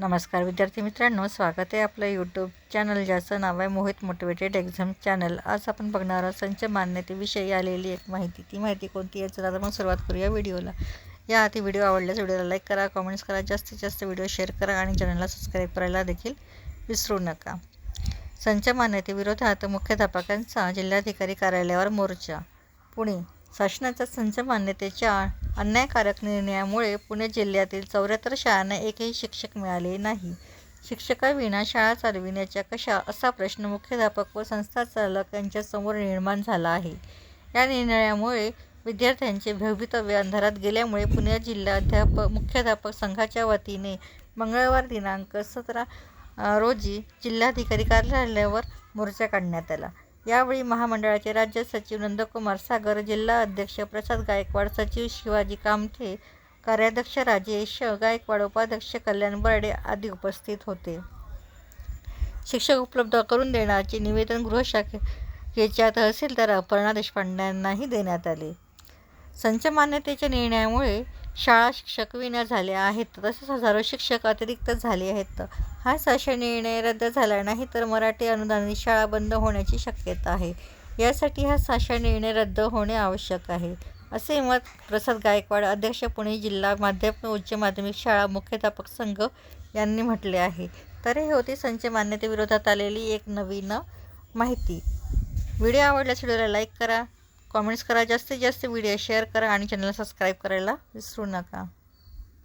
नमस्कार विद्यार्थी मित्रांनो स्वागत आहे आपलं यूट्यूब चॅनल ज्याचं नाव आहे मोहित मोटिवेटेड एक्झाम चॅनल आज आपण बघणार आहोत संच मान्यतेविषयी आलेली एक माहिती. ती माहिती कोणती आहे? चला तर मग सुरुवात करूया व्हिडिओला. या आधी व्हिडिओ आवडल्यास व्हिडिओला लाईक करा कमेंट्स करा जास्तीत जास्त व्हिडिओ शेअर करा आणि चॅनलला सबस्क्राईब करायला देखील विसरू नका. संच मान्यतेविरोधात मुख्याध्यापकांचा जिल्हाधिकारी कार्यालयावर मोर्चा. पुणे शासनाच्या संच मान्यतेच्या अन्यायकारक निर्णयामुळे पुणे जिल्ह्यातील चौऱ्याहत्तर शाळांना एकही शिक्षक मिळाले नाही. शिक्षकाविना शाळा चालविण्याच्या कशा असा प्रश्न मुख्याध्यापक व संस्थाचालक यांच्यासमोर निर्माण झाला आहे. या निर्णयामुळे विद्यार्थ्यांचे भवितव्य अंधारात गेल्यामुळे पुणे जिल्हा अध्यापक मुख्याध्यापक संघाच्या वतीने मंगळवार दिनांक सतरा रोजी जिल्हाधिकारी कार्यालयावर मोर्चा काढण्यात आला. यावेळी महामंडळाचे राज्य सचिव नंदकुमार सागर जिल्हा अध्यक्ष प्रसाद गायकवाड सचिव शिवाजी कामथे कार्याध्यक्ष राजेश गायकवाड उपाध्यक्ष कल्याण बर्डे आदी उपस्थित होते. शिक्षक उपलब्ध करून देण्याचे निवेदन गृहशाखेच्या तहसीलदार अपर्णा देशपांड्यांनाही देण्यात आले. संच मान्यतेच्या निर्णयामुळे शाळा शिक्षक विना झाल्या आहेत तसेच हजारो शिक्षक अतिरिक्त झाले आहेत. हा शासन निर्णय रद्द झाला नाही तर मराठी अनुदानित शाळा बंद होण्याची शक्यता आहे. यासाठी हा शासन निर्णय रद्द होणे आवश्यक आहे. असे मत प्रसाद गायकवाड अध्यक्ष पुणे जिल्हा माध्यमिक उच्च माध्यमिक शाळा मुख्याध्यापक संघ यांनी म्हटले आहे. तर हे होती संच मान्यतेविरोधात आलेली एक नवीन माहिती. व्हिडिओ आवडल्यास व्हिडिओला लाईक करा. कॉमेंट्स करा. जास्तीत जास्त व्हिडिओ शेअर करा आणि चॅनलला सबस्क्राईब करायला विसरू नका.